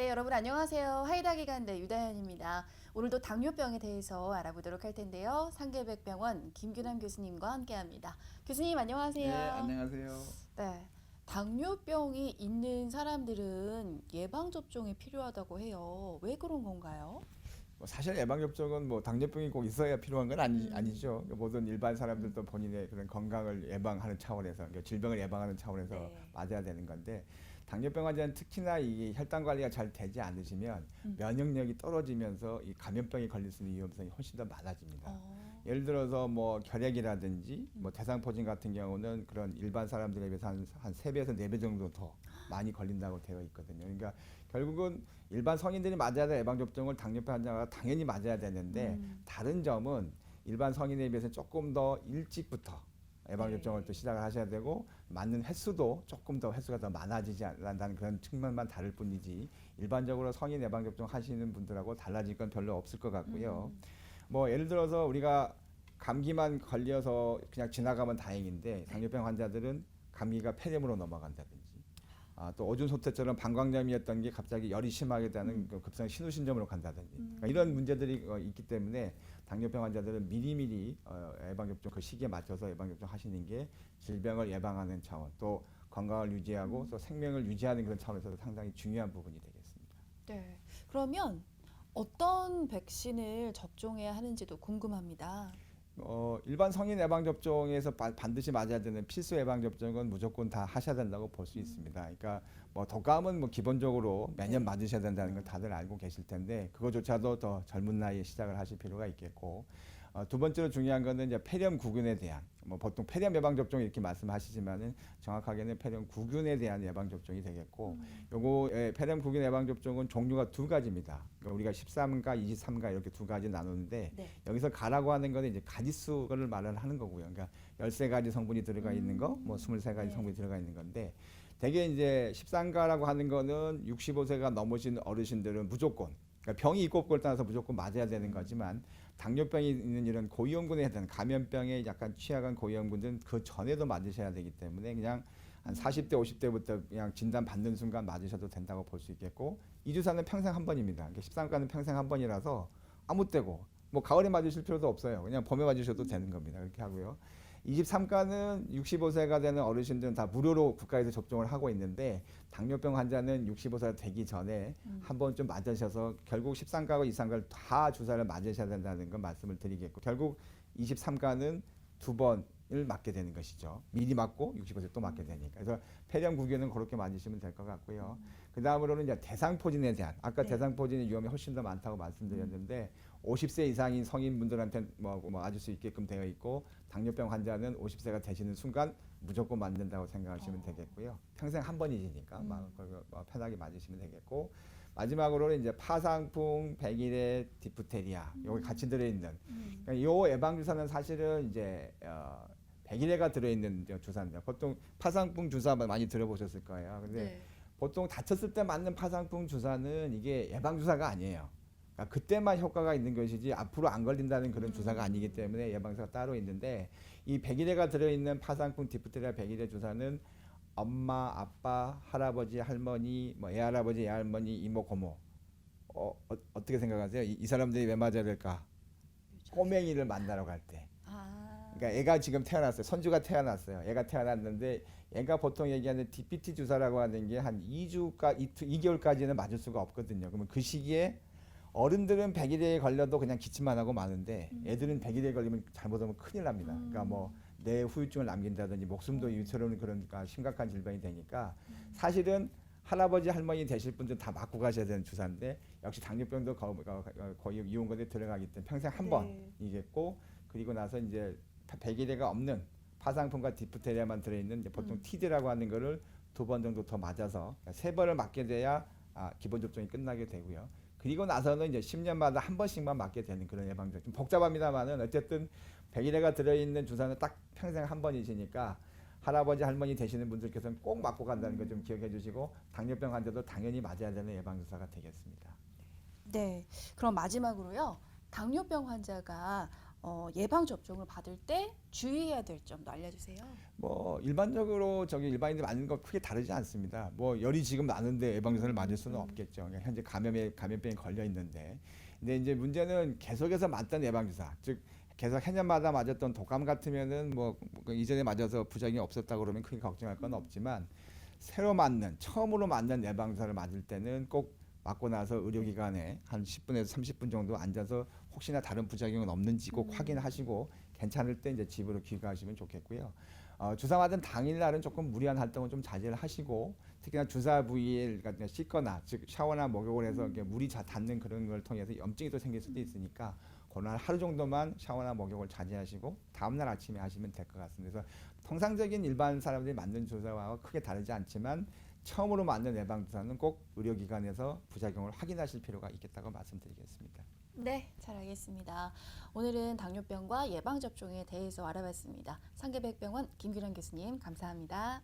네, 여러분 안녕하세요. 하이다 기간대 유다현입니다. 오늘도 당뇨병에 대해서 알아보도록 할 텐데요. 상계백병원 김규남 교수님과 함께합니다. 교수님 안녕하세요. 네, 안녕하세요. 네, 당뇨병이 있는 사람들은 예방 접종이 필요하다고 해요. 왜 그런 건가요? 뭐 사실 예방 접종은 뭐 당뇨병이 꼭 있어야 필요한 건 아니, 음. 아니죠. 모든 일반 사람들도 본인의 그런 건강을 예방하는 차원에서 그러니까 질병을 예방하는 차원에서 네. 맞아야 되는 건데 당뇨병 환자는 특히나 이 혈당 관리가 잘 되지 않으시면 음. 면역력이 떨어지면서 이 감염병이 걸릴 수 있는 위험성이 훨씬 더 많아집니다. 어, 예를 들어서 뭐 결핵이라든지 뭐 대상포진 같은 경우는 그런 일반 사람들에 비해서 한, 한 3배에서 4배 정도 더 많이 걸린다고 되어 있거든요. 그러니까 결국은 일반 성인들이 맞아야 될 예방접종을 당뇨병 환자가 당연히 맞아야 되는데 음. 다른 점은 일반 성인에 비해서 조금 더 일찍부터 예방접종을 네. 또 시작을 하셔야 되고 맞는 횟수도 조금 더 횟수가 더 많아지지 않는다는 그런 측면만 다를 뿐이지 일반적으로 성인 예방접종 하시는 분들하고 달라질 건 별로 없을 것 같고요. 음. 뭐 예를 들어서 우리가 감기만 걸려서 그냥 지나가면 다행인데 당뇨병 환자들은 감기가 폐렴으로 넘어간다든지 아, 또 오줌 소태처럼 방광염이었던 게 갑자기 열이 심하게 되는 그 급성 신우신점으로 간다든지 그러니까 이런 문제들이 어, 있기 때문에 당뇨병 환자들은 미리미리 어, 예방접종 그 시기에 맞춰서 예방접종 하시는 게 질병을 예방하는 차원 또 건강을 유지하고 또 생명을 유지하는 그런 차원에서도 상당히 중요한 부분이 되겠습니다. 네. 그러면 어떤 백신을 접종해야 하는지도 궁금합니다. 어, 일반 성인 예방 접종에서 바- 반드시 맞아야 되는 필수 예방 접종은 무조건 다 하셔야 된다고 볼 수 있습니다. 그러니까 뭐 독감은 뭐 기본적으로 매년 네. 맞으셔야 된다는 걸 다들 알고 계실 텐데 그거조차도 더 젊은 나이에 시작을 하실 필요가 있겠고 어, 두 번째로 중요한 거는 이제 폐렴 구균에 대한 뭐 보통 폐렴 예방 접종 이렇게 말씀하시지만은 정확하게는 폐렴 구균에 대한 예방 접종이 되겠고 요거 예, 폐렴 구균 예방 접종은 종류가 두 가지입니다. 그러니까 우리가 13가, 23가 이렇게 두 가지 나누는데 네. 여기서 가라고 하는 거는 이제 가지 수를 말을 하는 거고요. 그러니까 13가지 성분이 들어가 있는 거, 뭐 23가지 네. 성분이 들어가 있는 건데 대개 이제 13가라고 하는 거는 65세가 넘으신 어르신들은 무조건 그러니까 병이 있고 없고를 떠나서 무조건 맞아야 되는 거지만 당뇨병이 있는 이런 고위험군에 해당 감염병에 약간 취약한 고위험군들은 그 전에도 맞으셔야 되기 때문에 그냥 한 40대 50대부터 그냥 진단 받는 순간 맞으셔도 된다고 볼 수 있겠고 이 주사는 평생 한 번입니다. 그러니까 13가는 평생 한 번이라서 아무 때고 뭐 가을에 맞으실 필요도 없어요. 그냥 봄에 맞으셔도 되는 겁니다. 그렇게 하고요. 23가는 65세가 되는 어르신들은 다 무료로 국가에서 접종을 하고 있는데 당뇨병 환자는 65세가 되기 전에 한 번쯤 맞으셔서 결국 13가고 23가를 다 주사를 맞으셔야 된다는 건 말씀을 드리겠고 결국 23가는 두번 을 맞게 되는 것이죠. 미리 맞고 65세 또 맞게 되니까. 그래서 폐렴 구균은 그렇게 맞으시면 될 것 같고요. 그 다음으로는 이제 대상포진에 대한 아까 네. 대상포진의 위험이 훨씬 더 많다고 말씀드렸는데 50세 이상인 성인분들한테 뭐, 뭐 맞을 수 있게끔 되어 있고 당뇨병 환자는 50세가 되시는 순간 무조건 맞는다고 생각하시면 어. 되겠고요. 평생 한 번이시니까 음. 막 뭐 편하게 맞으시면 되겠고 마지막으로는 이제 파상풍, 백일의 디프테리아 여기 같이 들어있는 음. 그러니까 요 예방 주사는 사실은 이제 어, 백일해가 들어있는 주사입니다. 보통 파상풍 주사 많이 들어보셨을 거예요. 근데 네. 보통 다쳤을 때 맞는 파상풍 주사는 이게 예방 주사가 아니에요. 그러니까 그때만 효과가 있는 것이지 앞으로 안 걸린다는 그런 주사가 아니기 때문에 예방주사가 따로 있는데 이 백일해가 들어있는 파상풍 디프테리아 백일해 주사는 엄마, 아빠, 할아버지, 할머니, 뭐 애할아버지, 애할머니, 이모, 고모 어, 어 어떻게 생각하세요? 이, 이 사람들이 왜 맞아야 될까? 꼬맹이를 만나러 갈 때. 아. 그러니까 애가 지금 태어났어요. 선주가 태어났어요. 애가 태어났는데 얘가 보통 얘기하는 DPT 주사라고 하는 게 한 2주까 2개월까지는 맞을 수가 없거든요. 그러면 그 시기에 어른들은 100일에 걸려도 그냥 기침만 하고 마는데 애들은 100일에 걸리면 잘못하면 큰일 납니다. 그러니까 뭐 뇌 후유증을 남긴다든지 목숨도 위태로운 그런 그러니까 심각한 질병이 되니까 사실은 할아버지 할머니 되실 분들 다 맞고 가셔야 되는 주사인데 역시 당뇨병도 거- 거- 거- 거의 이용권에 들어가기 때문에 평생 한 네. 번이겠고 그리고 나서 이제 백일해가 없는 파상풍과 디프테리아만 들어있는 보통 티드라고 하는 거를 두 번 정도 더 맞아서 그러니까 세 번을 맞게 돼야 아, 기본 접종이 끝나게 되고요. 그리고 나서는 이제 10년마다 한 번씩만 맞게 되는 그런 예방접. 좀 복잡합니다만은 어쨌든 백일해가 들어있는 주사는 딱 평생 한 번이시니까 할아버지 할머니 되시는 분들께서는 꼭 맞고 간다는 거좀 기억해 주시고 당뇨병 환자도 당연히 맞아야 되는 예방 주사가 되겠습니다. 네. 그럼 마지막으로요. 당뇨병 환자가 어, 예방 접종을 받을 때 주의해야 될 점도 알려주세요. 뭐 일반적으로 저기 일반인들 맞는 거 크게 다르지 않습니다. 뭐 열이 지금 나는데 예방주사를 맞을 수는 음. 없겠죠. 그러니까 현재 감염에 감염병에 걸려 있는데, 근데 이제 문제는 계속해서 맞던 예방주사, 즉 계속 해년마다 맞았던 독감 같으면은 뭐그 이전에 맞아서 부작용이 없었다 그러면 크게 걱정할 건 없지만 새로 맞는 처음으로 맞는 예방주사를 맞을 때는 꼭 맞고 나서 의료기관에 한 10분에서 30분 정도 앉아서 혹시나 다른 부작용은 없는지 꼭 음. 확인하시고 괜찮을 때 이제 집으로 귀가하시면 좋겠고요. 어, 주사 맞은 당일 날은 조금 무리한 활동을 좀 자제를 하시고 특히나 주사 부위를 그러니까 씻거나 즉 샤워나 목욕을 해서 이렇게 물이 자, 닿는 그런 걸 통해서 염증이 또 생길 수도 있으니까 그날 하루 정도만 샤워나 목욕을 자제하시고 다음날 아침에 하시면 될 것 같습니다. 그래서 통상적인 일반 사람들이 맞는 주사와 크게 다르지 않지만 처음으로 맞는 예방 주사는 꼭 의료기관에서 부작용을 확인하실 필요가 있겠다고 말씀드리겠습니다. 네, 잘 알겠습니다. 오늘은 당뇨병과 예방 접종에 대해서 알아봤습니다. 상계백병원 김규란 교수님 감사합니다.